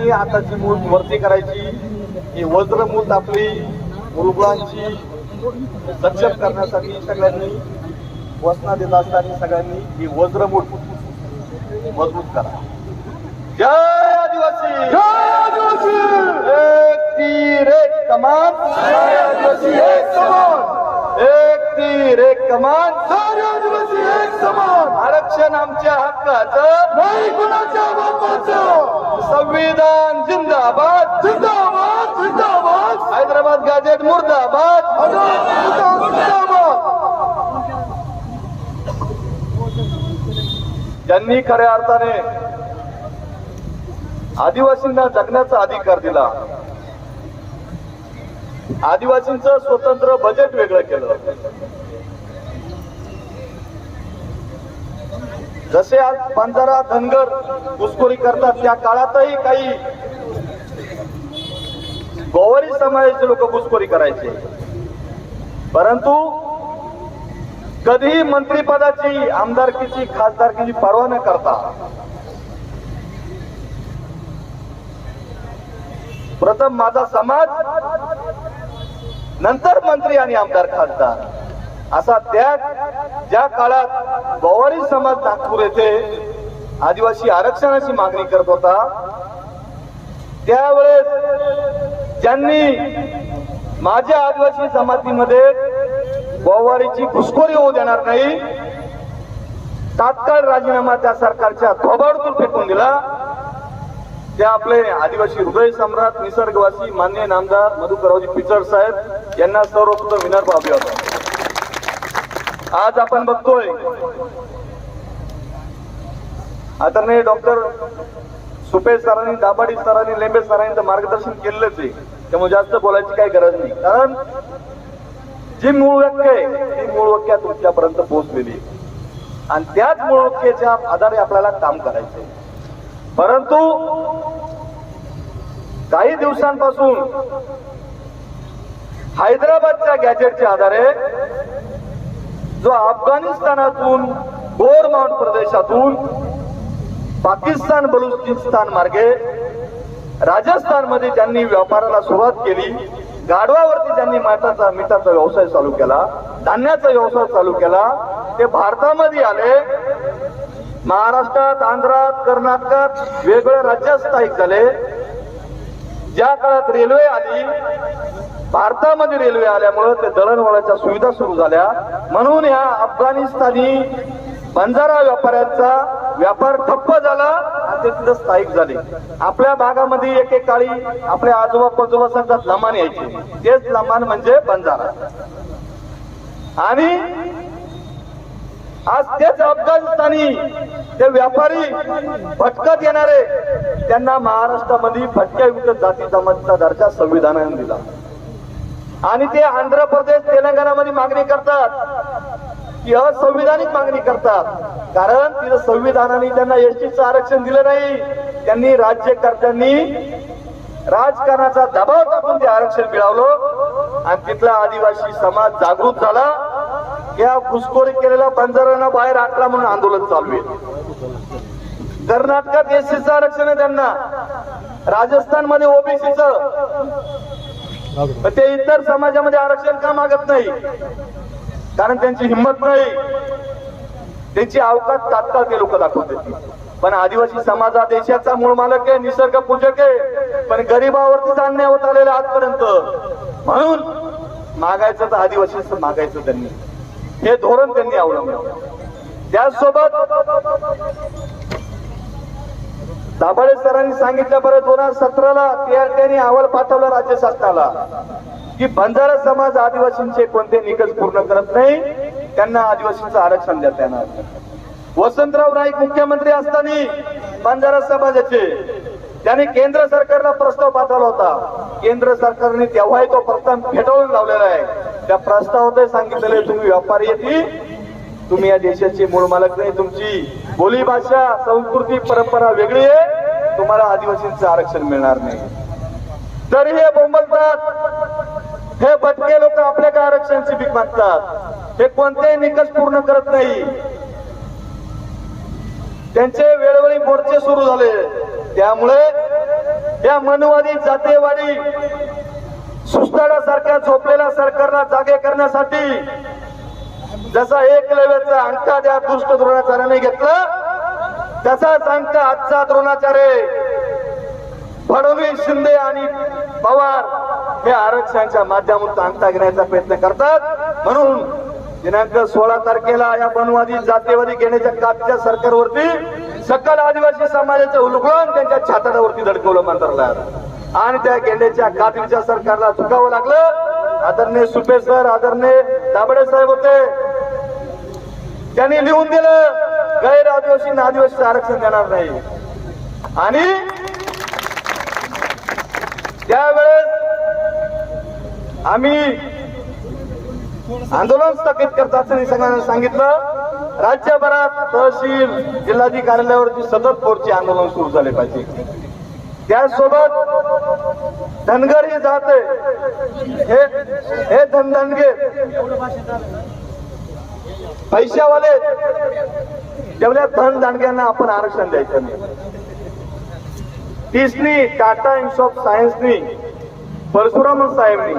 सगळ्यांनी हाताची मूठ वरती करायची ही वज्रमूठ आपली मुलगुळांची सक्षम करण्यासाठी सगळ्यांनी वसना देत असताना सगळ्यांनी ही वज्रमूठ मजबूत करा. जय आदिवासी! जय आदिवासी! एक तीर एक कमान! जय आदिवासी एक समान एक तीर एक कमान! सारे आदिवासी! एक समान आरक्षण आमच्या हक्काचं. नाही कुणाच्या बापाचं संविधान जिंदाबाद. जिंदाबाद जिंदाबाद. हैदराबाद गाजेट मुर्दाबाद. मुर्दाबाद त्यांनी खऱ्या अर्थाने आदिवासींना जगण्याचा अधिकार दिला आदिवासींचं स्वतंत्र बजेट वेगळं केलं. जसे आज बंजारा धनगर घुसखोरी करतात त्या काळातही काही गोवारी समाजाचे लोक घुसखोरी करायचे. परंतु कधीही मंत्रीपदाची आमदारकीची खासदारकीची पर्वा न करता प्रथम माझा समाज नंतर मंत्री आणि आमदार खासदार. असा त्याग ज्या काळात गोवारी समाज नागपूर येथे आदिवासी आरक्षणाची मागणी करत होता त्यावेळेस ज्यांनी माझ्या आदिवासी जमातीमध्ये गोवारीची घुसखोरी होऊ देणार नाही तात्काळ राजीनामा त्या सरकारच्या थोबाडून फेकून दिला. ते आपले आदिवासी हृदय सम्राट निसर्गवासी मान्य नामदार मधुकररावजी पिचड साहेब यांना सर्वप्रथम विनर पावले होता. आज आपण बघतोय. आदरणीय डॉक्टर सुपे सरांनी दाबाडी सरांनी लेंबे सरांनी तर मार्गदर्शन केलेलंच आहे. त्यामुळे जास्त बोलायची काही गरज नाही. कारण जी मूळ वाक्य आहे ती मूळ वाक्य तुमच्यापर्यंत पोहोचलेली आहे. आणि त्याच मूळ वाक्याच्या आधारे आपल्याला काम करायचंय. परंतु काही दिवसांपासून हैदराबादच्या गॅजेटच्या आधारे जो अफगाणिस्तानातून गोर माउंट प्रदेशातून पाकिस्तान बलुचिस्तान मार्गे राजस्थानमध्ये त्यांनी व्यापाराला सुरुवात केली गाढवावरती त्यांनी माठाचा मिठाचा व्यवसाय चालू केला धान्याचा व्यवसाय चालू केला ते भारतामध्ये आले. महाराष्ट्रात आंध्रात कर्नाटकात वेगवेगळ्या राज्यात स्थायिक झाले. ज्या काळात रेल्वे आली भारतामध्ये रेल्वे आल्यामुळं ते दळणवळणाच्या सुविधा सुरू झाल्या. म्हणून ह्या अफगाणिस्तानी बंजारा व्यापाऱ्यांचा व्यापार ठप्प झाला आणि ते तिथं स्थायिक झाले. आपल्या भागामध्ये एक एक काळी आपल्या आजोबा पजोबा सांगतात लमान यायचे. तेच लमान म्हणजे बंजारा. आणि आज तेच अफगाणिस्तानी ते व्यापारी भटकत येणारे त्यांना महाराष्ट्रामध्ये भटक्या युक्त जाती जमातीचा दर्जा संविधानाने दिला. आणि ते आंध्र प्रदेश तेलंगणामध्ये मागणी करतात. की असंविधानिक मागणी करतात. कारण तिथं संविधानाने त्यांना एसटीचं आरक्षण दिलं नाही. त्यांनी राज्यकर्त्यांनी राजकारणाचा दबाव टाकून ते आरक्षण मिळवलं. आणि तिथला आदिवासी समाज जागृत झाला. या घुसखोरी केलेल्या बंजारांना बाहेर आटला म्हणून आंदोलन चालू आहे. कर्नाटकात एससीचं आरक्षण आहे त्यांना. राजस्थानमध्ये मध्ये ते इतर समाजामध्ये आरक्षण का मागत नाही? कारण त्यांची हिंमत नाही. त्यांची अवकाश तात्काळ ते लोक दाखवते पण आदिवासी समाज हा देशाचा मूळ मालक आहे निसर्ग पूजक आहे. पण गरीबावरतीच अन्याय होत आलेला आजपर्यंत. म्हणून मागायचं तर आदिवासीच मागायचं त्यांनी. हे धोरण त्यांनी अवलंबलं. त्याचसोबत दाभाडे सरांनी सांगितलं बरं दोन हजार सतराला पीआरटीने अहवाल पाठवला राज्य शासनाला की बंजारा समाज आदिवासींचे कोणते निकष पूर्ण करत नाही त्यांना आदिवासींचं आरक्षण देता येणार. वसंतराव नाईक मुख्यमंत्री असताना बंजारा समाजाचे त्याने केंद्र सरकारला प्रस्ताव पाठवला होता. केंद्र सरकारने तेव्हाही तो प्रस्ताव फेटाळून लावलेला आहे. त्या प्रस्तावात सांगितलेले तुम्ही व्यापारी येतील तुम्ही या देशाचे मूळ मालक नाही तुमची बोली भाषा संस्कृती परंपरा वेगळी आहे. तुम्हाला आदिवासींचं आरक्षण मिळणार नाही. तरी हे बोंबलतात. हे भटके लोक आपल्या काय आरक्षणाची भीक मागतात. हे कोणतेही निकष पूर्ण करत नाही. त्यांचे वेळोवेळी मोर्चे सुरू झाले. त्यामुळे या मनवादी जातेवाडी सुस्ताडासारख्या झोपलेल्या सरकारला जागे करण्यासाठी जसा एकलव्याचा अंका त्या दुष्ट द्रोणाचार्याने घेतला तसाच अंक आजचा द्रोणाचार्य फडणवीस शिंदे आणि पवार हे आरक्षणाच्या माध्यमातून अंगठा घेण्याचा प्रयत्न करतात. म्हणून दिनांक सोळा तारखेला या बनवादी जातीवादी घेण्याच्या कापच्या सरकारवरती सकल आदिवासी समाजाचं उलगडून त्यांच्या छाताडावरती धडकवलं मंत्रालयात आणि त्या गेंड्याच्या कातडीच्या सरकारला झुकावं लागलं. आदरणीय सुपे सर आदरणीय दाबडे साहेब होते. त्यांनी लिहून दिलं गैर आदिवासी आदिवासी आरक्षण देणार नाही. आणि त्यावेळेस आम्ही आंदोलन स्थगित करत असताना सगळ्यांना सांगितलं राज्यभरात तहसील जिल्हाधिकारी कार्यालयावरती सतत फोरचे आंदोलन सुरू झाले पाहिजे. त्यासोबत धनगर ही जाते हे हे धनधनगे पैशावाले तेवढ्या धन दांडग्यांना आपण आरक्षण द्यायचं नाही. तीसनी टाटा इन्स्टिट्यूट ऑफ सायन्सनी परशुरामन साहेबनी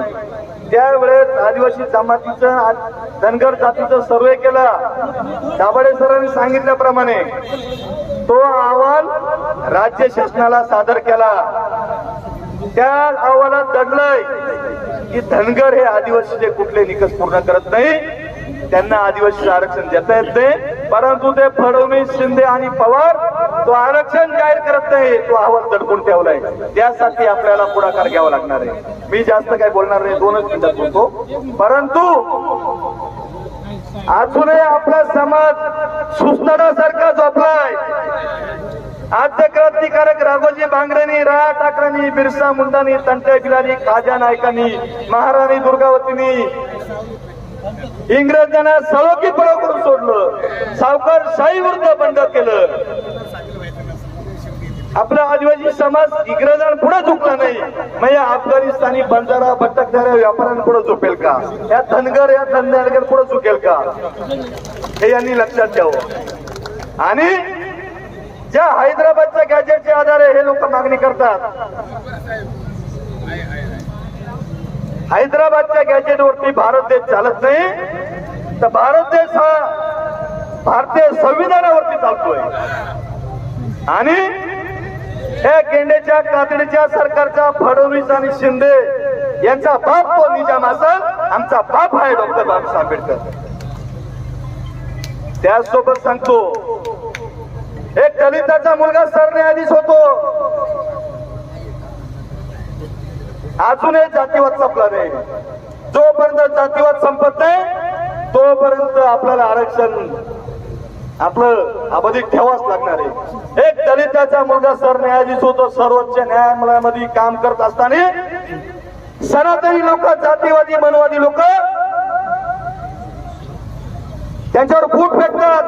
त्यावेळेस आदिवासी जमातीचं धनगर जातीचं सर्वे केला. दाभाडे सरांनी सांगितल्याप्रमाणे तो अहवाल राज्य शासनाला सादर केला. त्या अहवालात दडलंय की धनगर हे आदिवासीचे कुठले निकष पूर्ण करत नाही. त्यांना आदिवासी आरक्षण देता येत नाही. परंतु ते फडणवीस शिंदे आणि पवार तो आरक्षण जाहीर करत नाही. तो अहवाल दडपून ठेवलाय. त्यासाठी आपल्याला पुढाकार घ्यावा लागणार आहे. मी जास्त काही बोलणार नाही. दोनच मिनिटात बोलतो. परंतु अजूनही आपला समाज सुस्तडासारखा झोपलाय. आद्य क्रांतिकारक राघोजी बांगरेनी राया ठाकरेंनी बिरसा मुंडानी तंटे बिलानी खाजा नायकांनी महाराणी दुर्गावतीनी इंग्रजांना सळोकी पळो करून सोडलं. सावकार शाही विरुद्ध बंड केलं. आपला आदिवासी समाज इंग्रजांपुढे झुकला नाही. म्हणजे अफगाणिस्तानी बंजारा भटकणाऱ्या व्यापाऱ्यांपुढे झोपेल का? या धनगर या धंद्यागर पुढे झुकेल का? हे यांनी लक्षात घ्यावं. आणि ज्या हैदराबादच्या गॅजेटच्या आधारे हे लोक मागणी करतात. हैदराबादच्या गॅजेटवरती भारत देश चालत नाही तर भारत देश हा भारतीय संविधानावरती चालतोय. आणि या गेंडेच्या कातडीच्या सरकारचा फडणवीस आणि शिंदे यांचा बाप तो निजाम असेल आमचा बाप आहे डॉक्टर बाबासाहेब आंबेडकर. त्यासोबत सांगतो एक दलिताचा मुलगा सरन्यायाधीश होतो. अजूनही जातीवाद संपला नाही. जोपर्यंत जातीवाद संपत नाही तोपर्यंत आपल्याला आरक्षण आपलं अबाधित ठेवाच लागणार आहे. एक दलिताचा मुलगा सरन्यायाधीश होतो सर्वोच्च न्यायालयामध्ये काम करत असताना सनातनी लोक जातीवादी मनवादी लोक त्यांच्यावर फूट फेकतात.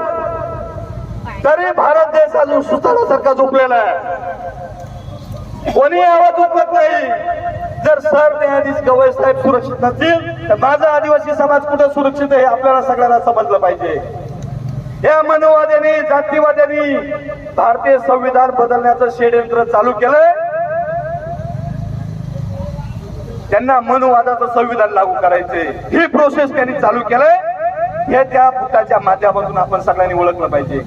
तरी भारत देश अजून सुतानासारखा झोपलेला आहे. कोणी आवाज उठवत नाही. जर सर न्यायाधीश गवई साहेब सुरक्षित नसतील तर माझा आदिवासी समाज कुठं सुरक्षित आहे हे आपल्याला सगळ्यांना समजलं पाहिजे. या मनोवाद्यांनी जातीवाद्यांनी भारतीय संविधान बदलण्याचं षडयंत्र चालू केलंय. त्यांना मनोवादाचं संविधान लागू करायचे ही प्रोसेस त्यांनी चालू केलंय. हे त्या पुटाच्या माध्यमातून आपण सगळ्यांनी ओळखलं पाहिजे.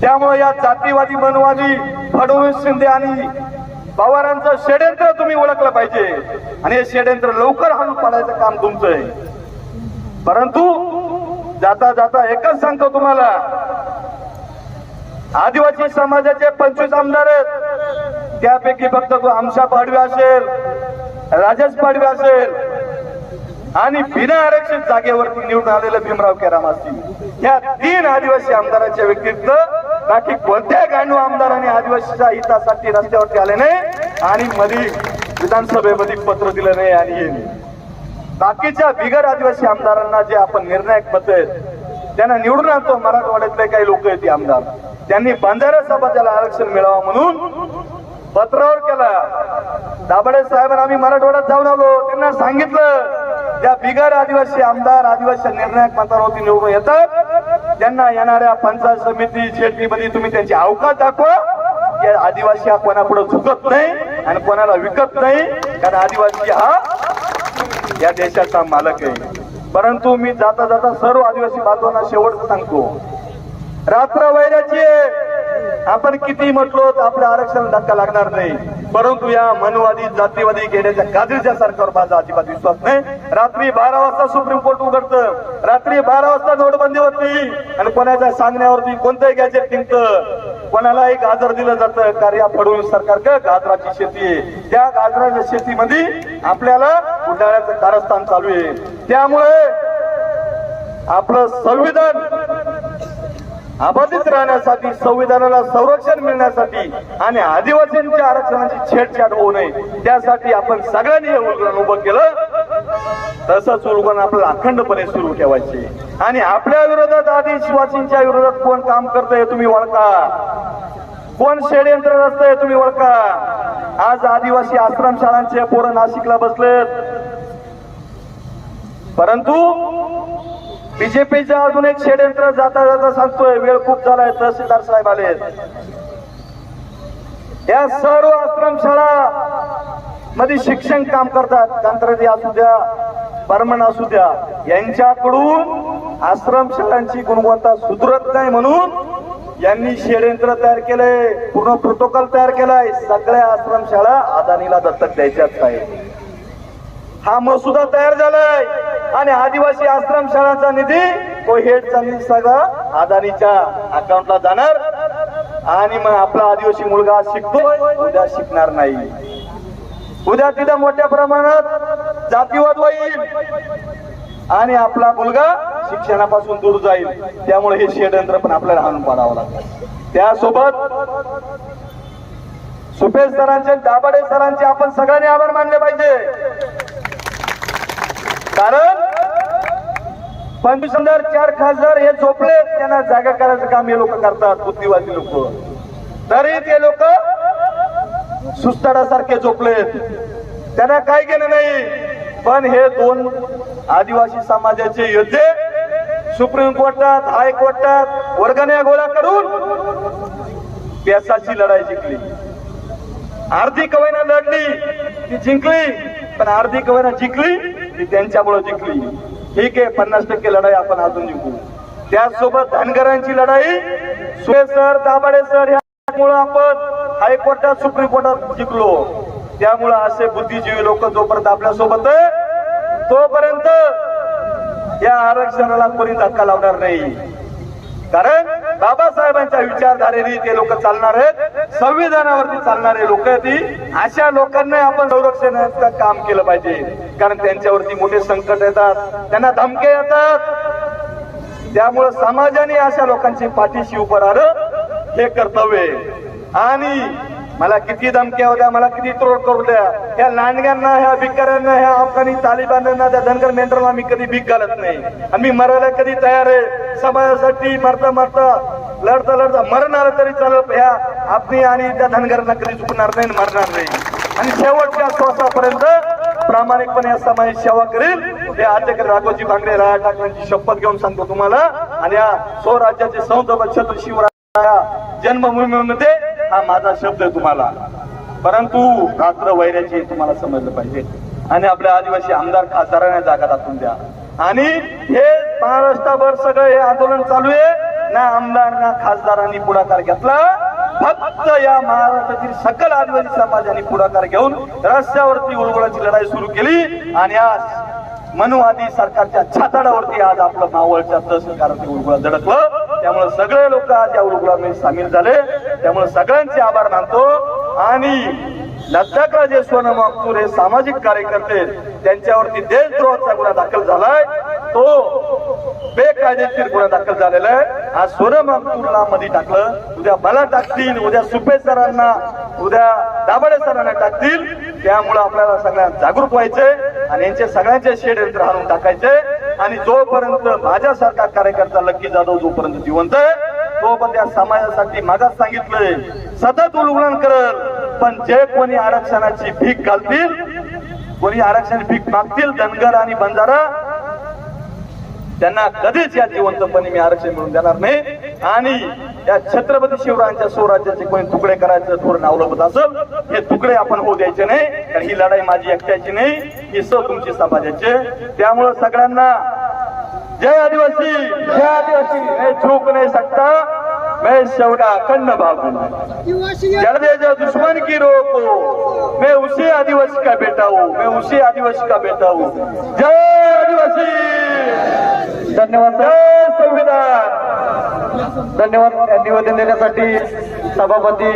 त्यामुळे या जातीवादी मनवादी फडणवीस शिंदे आणि पवारांचं षडयंत्र तुम्ही ओळखलं पाहिजे. आणि हे षडयंत्र लवकर हाणून पाडायचं काम तुमचं आहे परंतु जाता जाता एकच सांगतो तुम्हाला. आदिवासी समाजाचे पंचवीस आमदार आहेत. त्यापैकी फक्त तो आमशा पाडवे असेल राजेश पाडवे असेल. आणि बिना आरक्षित जागेवरती निवडून आलेलं भीमराव केराम असतील या तीन आदिवासी आमदारांच्या व्यतिरिक्त बाकी कोणत्याही गांडू आमदाराने आदिवासीच्या हितासाठी रस्त्यावरती आले नाही आणि मध्ये विधानसभेमध्ये पत्र दिलं नाही आणि हे नाही. बाकीच्या बिगर आदिवासी आमदारांना जे आपण निर्णायक मत आहेत त्यांना निवडून आणतो. मराठवाड्यातले काही लोक आहेत आमदार. त्यांनी बंजारा समाजाला आरक्षण मिळावं म्हणून पत्रावर केला. दाभाडे साहेबांना आम्ही मराठवाड्यात जाऊन आलो. त्यांना सांगितलं त्या बिगर आदिवासी आमदार आदिवासी निर्णायक मतावरती निवडून येतात त्यांना येणाऱ्या पंचायत समिती शेती तुम्ही त्यांची अवकाश दाखवा. या आदिवासी हा कोणापुढे झुकत नाही आणि कोणाला विकत नाही. कारण आदिवासी हा या देशाचा मालक आहे. परंतु मी जाता जाता सर्व आदिवासी बांधवांना शेवट सांगतो. रात्र वैराची आपण किती म्हटलो तर आपल्या आरक्षणाला धक्का लागणार नाही. परंतु या मनवादी जातीवादी घेण्याच्या गाजरीच्या सरकारवर माझा अजिबात विश्वास नाही. रात्री बारा वाजता सुप्रीम कोर्ट उघडतं. रात्री बारा वाजता नोटबंदी होती. आणि कोणाच्या सांगण्यावरती कोणतंही गॅजेट निघतं. कोणाला एक गाजर दिलं जातं. कार्या फडणवीस सरकार का गाजराची शेती आहे? त्या गाजराच्या शेतीमध्ये आपल्याला उन्हाळ्याचं कारस्थान चालू आहे. त्यामुळे आपलं संविधान अबाधित राहण्यासाठी संविधानाला संरक्षण मिळण्यासाठी आणि आदिवासींच्या आरक्षणाची छेडछाड होऊ नये त्यासाठी आपण सगळ्यांनी हे उलगडण उभं केलं. तसंच उलगडण आपल्याला अखंडपणे सुरू ठेवायचे. आणि आपल्या विरोधात आदिवासींच्या विरोधात कोण काम करतंय तुम्ही ओळखा. कोण षडयंत्र रचतंय तुम्ही ओळखा. आज आदिवासी आश्रमशाळांचे पोरं नाशिकला बसलेत. परंतु बीजेपीचं अजून एक षडयंत्र जाता जाता सांगतोय. वेळ खूप झालाय. तहसीलदार साहेब आले. या सर्व आश्रमशाळा मध्ये शिक्षण काम करतात. कंत्राटी असू द्या परमन असू द्या यांच्याकडून आश्रमशाळांची गुणवत्ता सुधरत नाही म्हणून यांनी षडयंत्र तयार केलंय. पूर्ण प्रोटोकॉल तयार केलाय. सगळ्या आश्रमशाळा अदानीला दत्तक द्यायच्याच आहे हा मसुदा तयार झालाय. आणि आदिवासी आश्रमशाळाचा निधी तो हेडचा निधी सगळा अदानीच्या अकाउंटला जाणार. आणि मग आपला आदिवासी मुलगा शिकतो. उद्या शिकणार नाही. उद्या तिथं मोठ्या प्रमाणात जातीवाद होईल. आणि आपला मुलगा शिक्षणापासून दूर जाईल. त्यामुळे हे षडयंत्र पण आपल्याला हाणून पाडावं लागतं त्यासोबत सुपेश सरांचे दाभाडे सरांचे आपण सगळ्यांनी आभार मानले पाहिजे. कारण पंचवीस हजार चार खासदार हे झोपले त्यांना जागा करायचं काम हे लोक करतात बुद्धिवादी लोक. तरी ते लोक सुस्ताडासारखे झोपलेत त्यांना काय केलं नाही पण हे दोन आदिवासी समाजाचे योद्धे सुप्रीम कोर्टात हायकोर्टात वर्गण्या गोळा करून पेसाची लढाई जिंकली. अर्धी कवयना लढली ती जिंकली पण अर्धी कवयना जिंकली ती त्यांच्यामुळे जिंकली. ठीक आहे पन्नास टक्के लढाई आपण अजून जिंकू. त्याचसोबत धनगरांची लढाई. सुरे सर दाभाडे सर यामुळे आपण हायकोर्टात सुप्रीम कोर्टात जिंकलो. त्यामुळे असे बुद्धिजीवी लोक जोपर्यंत आपल्यासोबत तोपर्यंत या आरक्षणाला कोणी धक्का लावणार नाही. कारण बाबासाहेबांच्या विचारधारेने ते लोक चालणार आहेत. संविधानावरती चालणारे लोक ती. अशा लोकांना आपण संरक्षणाचं काम केलं पाहिजे. कारण त्यांच्यावरती मोठे संकट येतात. त्यांना धमके येतात. त्यामुळे समाजाने अशा लोकांची पाठीशी उभं राहणं हे कर्तव्य आणि मला किती धमक्या होत्या मला किती त्रोड करू द्या या लांडग्यांना ह्या भिकाऱ्यांना ह्या अफगाणी तालिबान्यांना त्या धनगर मेंढरांना मी कधी भीक घालत नाही. आणि मी मरायला कधी तयार आहे? समाजासाठी मरता मरता लढता लढता मरणार तरी चालत ह्या आपली आणि त्या धनगरांना कधी चुकणार नाही आणि मरणार नाही. आणि शेवटच्या श्वासापर्यंत प्रामाणिकपणे या समाज सेवा करेल. हे आद्यकर राघोजी भांगडे राया ठाकरेंची शपथ घेऊन सांगतो तुम्हाला. आणि या स्वराज्याचे संत छत्र शिवराया जन्मभूमीमध्ये हा माझा शब्द आहे तुम्हाला. परंतु रात्र वैराची हे तुम्हाला समजलं पाहिजे. आणि आपल्या आदिवासी आमदार खासदारांना जागा दाखवून द्या. आणि हे महाराष्ट्राभर सगळं हे आंदोलन चालू आहे. ना आमदार ना खासदारांनी पुढाकार घेतला. फक्त या महाराष्ट्रातील सकल आदिवासी समाजाने पुढाकार घेऊन रस्त्यावरती उलगडाची लढाई सुरू केली. आणि आज मनुवादी सरकारच्या छाताडावरती आज आपलं मावळच्या तहसीलदारांनी उलगुळा धडकलं. त्यामुळे सगळे लोक आज या उलगुळामध्ये सामील झाले. त्यामुळे सगळ्यांचे आभार मानतो. आणि लद्दाखला जे सोन मागतूर हे सामाजिक कार्यकर्ते त्यांच्यावरती देशद्रोहाचा गुन्हा दाखल झालाय. तो बेकायदेशीर गुन्हा दाखल झालेला आहे. आज सोन मागतूरला मध्ये टाकलं. उद्या मला टाकतील उद्या सुपे सरांना उद्या दाभाडे सरांना टाकतील. त्यामुळे आपल्याला सगळ्यांना जागरूक व्हायचे आणि यांचे सगळ्यांचे षडयंत्र हाणून टाकायचे. आणि जोपर्यंत माझ्यासारखा कार्यकर्ता लक्की जाधव जोपर्यंत जिवंत आहे तोपर्यंत या समाजासाठी माझा सांगितलंय सतत उलगडण करत. पण जे कोणी आरक्षणाची भीक घालतील कोणी आरक्षणाची भीक मागतील धनगर आणि बंजारा त्यांना कधीच या जिवंतपणे मी आरक्षण मिळून देणार नाही. आणि या छत्रपती शिवरायांच्या स्वराज्याचे कोणी तुकडे करायचं धोरण अवलंबत असेल हे तुकडे आपण होऊ द्यायचे नाही. कारण ही लढाई माझी एकट्याची नाही ही सौ तुमची समाजाची त्यामुळं सगळ्यांना जय आदिवासी! जय आदिवासी! मैं झूक नहीं सकता मैं शवडा कन्न बाबू जड़देजा दुश्मन की रोको मैं उसी आदिवासी का बेटा हूँ मैं उसी आदिवासी का बेटा हूँ। जय आदिवासी! धन्यवाद सर. जय संविधान। धन्यवाद निवेदन देण्यासाठी सभापती